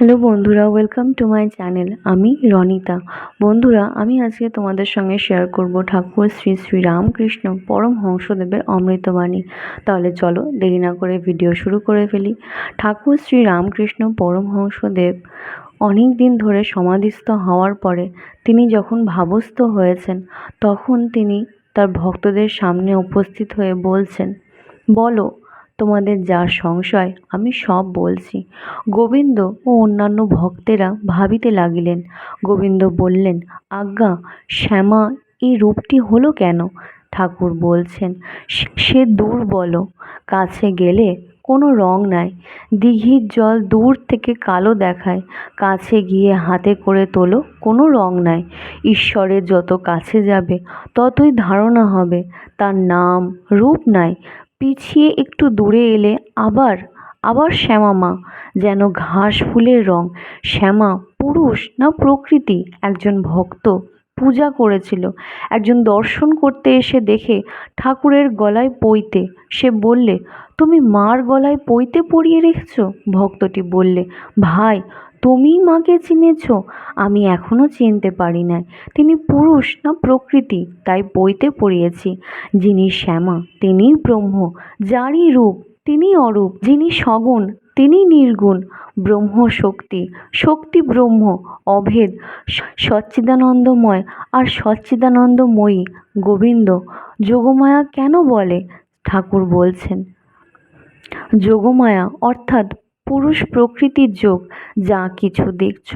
Hello বন্ধুরা welcome to my channel আমি রনিতা। বন্ধুরা, আমি আজকে তোমাদের সঙ্গে শেয়ার করব ঠাকুর শ্রী শ্রী রামকৃষ্ণ পরমহংসদেবের অমৃতবাণী। তাহলে চলো দেরি না করে ভিডিও শুরু করে ফেলি। ঠাকুর শ্রী রামকৃষ্ণ পরমহংসদেব অনেক দিন ধরে সমাধিস্থ হওয়ার পরে তিনি যখন ভাবস্থ হয়েছেন, তখন তিনি তার ভক্তদের সামনে উপস্থিত হয়ে বলছেন, বলো তোমাদের যা সংশয়, আমি সব বলছি। গোবিন্দ ও অন্যান্য ভক্তেরা ভাবিতে লাগিলেন। গোবিন্দ বললেন, আজ্ঞা, শ্যামা, এই রূপটি হলো কেন? ঠাকুর বলছেন, সে দূর বলো কাছে গেলে কোনো রং নাই। দিঘির জল দূর থেকে কালো দেখায়, কাছে গিয়ে হাতে করে তোলো, কোনো রং নাই। ঈশ্বরের যত কাছে যাবে, ততই ধারণা হবে, তার নাম রূপ নাই। পিছিয়ে একটু দূরে এলে আবার আবার শ্যামা মা, যেন ঘাস ফুলের রং। শ্যামা পুরুষ না প্রকৃতি? একজন ভক্ত পূজা করেছিল। একজন দর্শন করতে এসে দেখে ঠাকুরের গলায় পইতে সে বললে, তুমি মার গলায় পইতে পরিয়ে রেখেছ? ভক্তটি বললে, ভাই তুমি মাকে চিনেছ? আমি এখনও চিনতে পারি নাই। তিনি পুরুষ না প্রকৃতি, তাই বইতে পড়িয়েছি। যিনি শ্যামা, তিনিই ব্রহ্ম, যারই রূপ তিনি অরূপ। যিনি সগুণ তিনি নির্গুণ। ব্রহ্ম শক্তি শক্তি ব্রহ্ম, অভেদ সচ্চিদানন্দময় আর সচ্চিদানন্দময়ী। গোবিন্দ, যোগমায়া কেন বলে? ঠাকুর বলছেন। যোগমায়া অর্থাৎ পুরুষ প্রকৃতির যোগ, যা কিছু দেখছ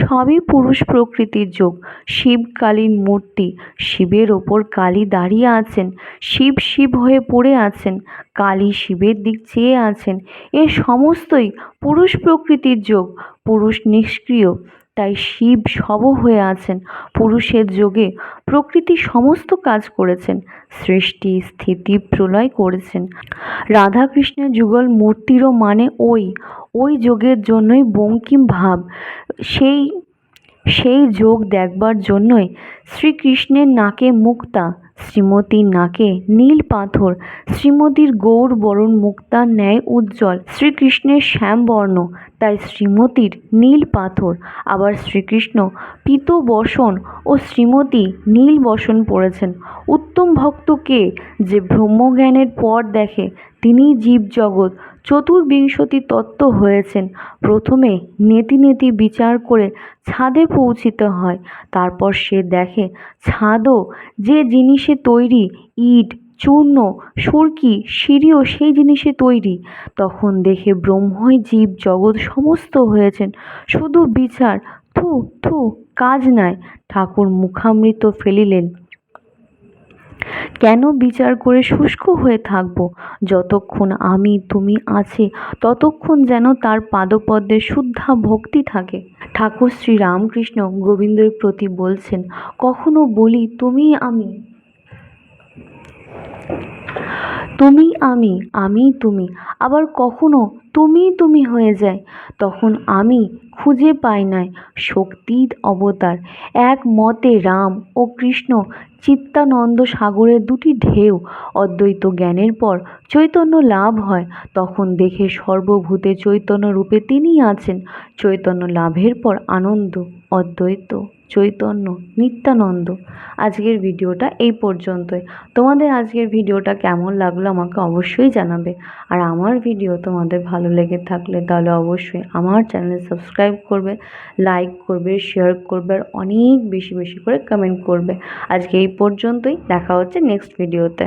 সবই পুরুষ প্রকৃতির যোগ। শিবকালীন মূর্তি, শিবের ওপর কালী দাঁড়িয়ে আছেন, শিব শিব হয়ে পড়ে আছেন, কালী শিবের দিক চেয়ে আছেন। এ সমস্তই পুরুষ প্রকৃতির যোগ, পুরুষ নিষ্ক্রিয়। তাই শিব সব হয়ে আছেন। পুরুষের যোগে প্রকৃতি সমস্ত কাজ করেছেন, সৃষ্টি, স্থিতি প্রলয় করেছেন। রাধাকৃষ্ণের যুগল মূর্তিরও মানে ওই ওই যোগের জন্যই বঙ্কিম ভাব। সেই সেই যোগ দেখবার জন্যই শ্রীকৃষ্ণের নাকে মুক্তা শ্রীমতীর নাকে নীল পাথর, শ্রীমতীর গৌর বরণ মুক্তার ন্যায় উজ্জ্বল, শ্রীকৃষ্ণের শ্যাম বর্ণ, তাই শ্রীমতীর নীল পাথর। আবার শ্রীকৃষ্ণ পিত বসন ও শ্রীমতী নীল বসন পড়েছেন উত্তম ভক্তকে যে ব্রহ্মজ্ঞানের পর দেখে তিনিই জীবজগৎ। চতুর্বিংশতি তত্ত্ব হয়েছেন। প্রথমে নেতি নেতি বিচার করে ছাদে পৌঁছিতে হয়। তারপর সে দেখে ছাদও যে জিনিসে তৈরি ইট, চূর্ণ, সুরকি, সিঁড়িও সেই জিনিসে তৈরি। তখন দেখে ব্রহ্মই জীব জগৎ সমস্ত হয়েছেন। শুধু বিচার, থু থু, কাজ নাই। ঠাকুর মুখামৃত ফেলিলেন। কেন বিচার করে শুষ্ক হয়ে থাকব? যতক্ষণ আমি তুমি আছে, ততক্ষণ যেন তার পাদপদ্মে শুদ্ধা ভক্তি থাকে। ঠাকুর শ্রী রামকৃষ্ণ গোবিন্দের প্রতি বলছেন, কখনো বলি তুমি আমি তুমি আমি আমি তুমি, আবার কখনো তুমি তুমি হয়ে যায়। তখন আমি খুঁজে পায় নাই। শক্তির অবতার, এক মতে রাম ও কৃষ্ণ চিত্তানন্দ সাগরের দুটি ঢেউ। অদ্বৈত জ্ঞানের পর চৈতন্য লাভ হয়, তখন দেখে সর্বভূতে চৈতন্য রূপে তিনি আছেন। চৈতন্য লাভের পর আনন্দ। অদ্বৈত, চৈতন্য, নিত্যানন্দ। আজকের ভিডিওটা এই পর্যন্তই। তোমাদের আজকের ভিডিওটা কেমন লাগল আমাকে অবশ্যই জানাবে। আর আমার ভিডিও তোমাদের ভালো লেগে থাকলে তাহলে অবশ্যই আমার চ্যানেল সাবস্ক্রাইব করবে, লাইক করবে, শেয়ার করবে আর অনেক বেশি বেশি করে কমেন্ট করবে। আজকে এই পর্যন্তই। দেখা হচ্ছে নেক্সট ভিডিওতে।